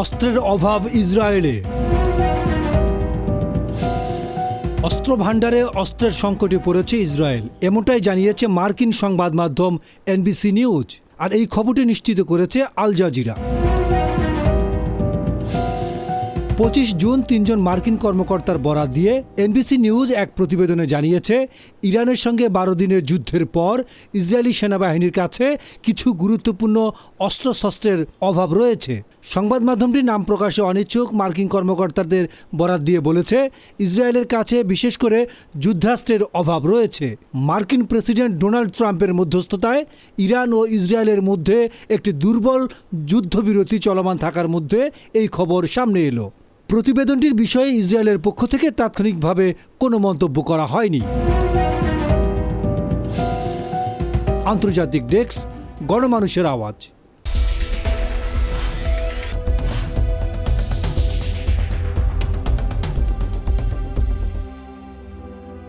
অস্ত্রের অভাব ইসরায়েলে। অস্ত্র ভাণ্ডারে অস্ত্রের সংকটে পড়েছে ইসরায়েল। এমনটাই জানিয়েছে মার্কিন সংবাদ মাধ্যম এনবিসি নিউজ। আর এই খবরটি নিশ্চিত করেছে আল জাজিরা। পঁচিশ জুন তিনজন মার্কিন কর্মকর্তার বরাত দিয়ে এনবিসি নিউজ এক প্রতিবেদনে জানিয়েছে, ইরানের সঙ্গে বারো দিনের যুদ্ধের পর ইসরায়েলি সেনাবাহিনীর কাছে কিছু গুরুত্বপূর্ণ অস্ত্রশস্ত্রের অভাব রয়েছে। সংবাদ মাধ্যমটি নাম প্রকাশে অনিচ্ছুক মার্কিন কর্মকর্তাদের বরাত দিয়ে বলেছে, ইসরায়েলের কাছে বিশেষ করে যুদ্ধাস্ত্রের অভাব রয়েছে। মার্কিন প্রেসিডেন্ট ডোনাল্ড ট্রাম্পের মধ্যস্থতায় ইরান ও ইসরায়েলের মধ্যে একটি দুর্বল যুদ্ধবিরতি চলমান থাকার মধ্যে এই খবর সামনে এলো। প্রতিবেদনটির বিষয়ে ইসরায়েলের পক্ষ থেকে তাৎক্ষণিকভাবে কোনো মন্তব্য করা হয়নি। আন্তর্জাতিক ডেস্ক গণমানুষের আওয়াজ।